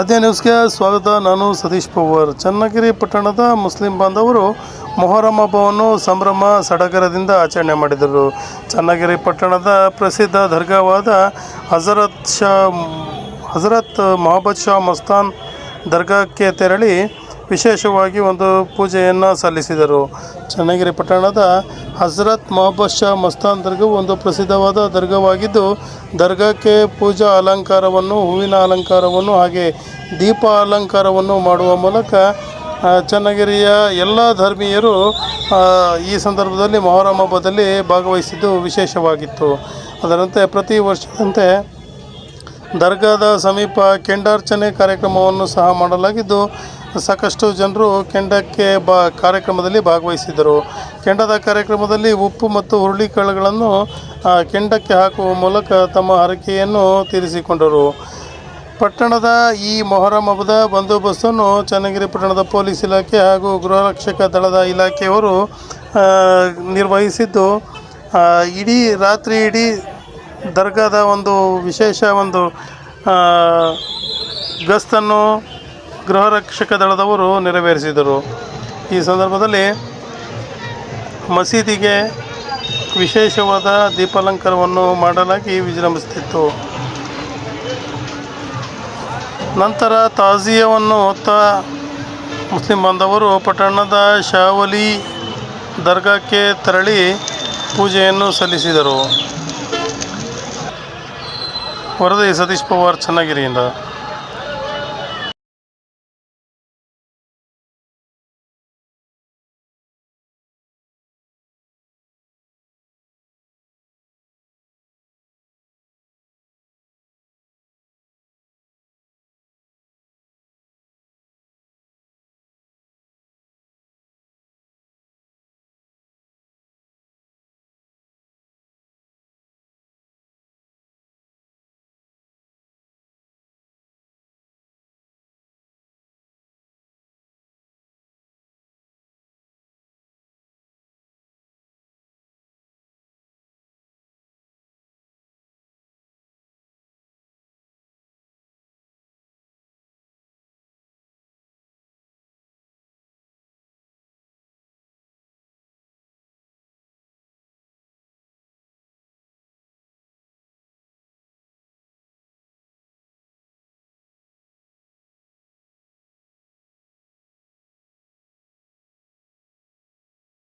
ಅದೇ ನ್ಯೂಸ್ಗೆ ಸ್ವಾಗತ. ನಾನು ಸತೀಶ್ ಪವಾರ್. ಚನ್ನಗಿರಿ ಪಟ್ಟಣದ ಮುಸ್ಲಿಂ ಬಾಂಧವರು ಮೊಹರಂ ಹಬ್ಬವನ್ನು ಸಂಭ್ರಮ ಸಡಗರದಿಂದ ಆಚರಣೆ ಮಾಡಿದರು. ಚನ್ನಗಿರಿ ಪಟ್ಟಣದ ಪ್ರಸಿದ್ಧ ದರ್ಗಾವಾದ ಹಜರತ್ ಶಾ ಹಜರತ್ ಮೊಹಮ್ಮದ್ ಶಾ ಮಸ್ತಾನ್ ದರ್ಗಾಕ್ಕೆ ತೆರಳಿ ವಿಶೇಷವಾಗಿ ಒಂದು ಪೂಜೆಯನ್ನು ಸಲ್ಲಿಸಿದರು. ಚನ್ನಗಿರಿ ಪಟ್ಟಣದ ಹಜರತ್ ಮೊಹಮ್ಮದ್ ಶಾ ಮಸ್ತಾನ್ ದರ್ಗಾವು ಒಂದು ಪ್ರಸಿದ್ಧವಾದ ದರ್ಗವಾಗಿದ್ದು, ದರ್ಗಾಕ್ಕೆ ಪೂಜಾ ಅಲಂಕಾರವನ್ನು, ಹೂವಿನ ಅಲಂಕಾರವನ್ನು ಹಾಗೆ ದೀಪ ಅಲಂಕಾರವನ್ನು ಮಾಡುವ ಮೂಲಕ ಚನ್ನಗಿರಿಯ ಎಲ್ಲ ಧರ್ಮೀಯರು ಈ ಸಂದರ್ಭದಲ್ಲಿ ಮೊಹರಂ ಹಬ್ಬದಲ್ಲಿ ಭಾಗವಹಿಸಿದ್ದು ವಿಶೇಷವಾಗಿತ್ತು. ಅದರಂತೆ ಪ್ರತಿ ವರ್ಷದಂತೆ ದರ್ಗಾದ ಸಮೀಪ ಕೆಂಡಾರ್ಚನೆ ಕಾರ್ಯಕ್ರಮವನ್ನು ಸಹ ಮಾಡಲಾಗಿದ್ದು ಸಾಕಷ್ಟು ಜನರು ಕೆಂಡಕ್ಕೆ ಬಾ ಕಾರ್ಯಕ್ರಮದಲ್ಲಿ ಭಾಗವಹಿಸಿದರು ಕೆಂಡದ ಕಾರ್ಯಕ್ರಮದಲ್ಲಿ ಉಪ್ಪು ಮತ್ತು ಹುರುಳಿಕಾಳುಗಳನ್ನು ಕಾಳುಗಳನ್ನು ಕೆಂಡಕ್ಕೆ ಹಾಕುವ ಮೂಲಕ ತಮ್ಮ ಹರಕೆಯನ್ನು ತೀರಿಸಿಕೊಂಡರು. ಪಟ್ಟಣದ ಈ ಮೊಹರಂ ಹಬ್ಬದ ಬಂದೋಬಸ್ತನ್ನು ಚನ್ನಗಿರಿ ಪಟ್ಟಣದ ಪೊಲೀಸ್ ಇಲಾಖೆ ಹಾಗೂ ಗೃಹರಕ್ಷಕ ದಳದ ಇಲಾಖೆಯವರು ನಿರ್ವಹಿಸಿದ್ದು. ಇಡೀ ರಾತ್ರಿ ಇಡೀ ದರ್ಗಾದ ಒಂದು ವಿಶೇಷ ಒಂದು ಆ, ಗಸ್ತನ್ನು ಗೃಹರಕ್ಷಕ ದಳದವರು ನೆರವೇರಿಸಿದರು. ಈ ಸಂದರ್ಭದಲ್ಲಿ ಮಸೀದಿಗೆ ವಿಶೇಷವಾದ ದೀಪಾಲಂಕಾರವನ್ನು ಮಾಡಲಾಗಿ ವಿಜೃಂಭಿಸುತ್ತಿತ್ತು. ನಂತರ ತಾಜಿಯವನ್ನು ಹೊತ್ತ ಮುಸ್ಲಿಂ ಬಾಂಧವರು ಪಟ್ಟಣದ ಶಾವಲಿ ದರ್ಗಾಕ್ಕೆ ತೆರಳಿ ಪೂಜೆಯನ್ನು ಸಲ್ಲಿಸಿದರು. ವರದಿ ಸತೀಶ್ ಪವಾರ್, ಚನ್ನಗಿರಿಯಿಂದ.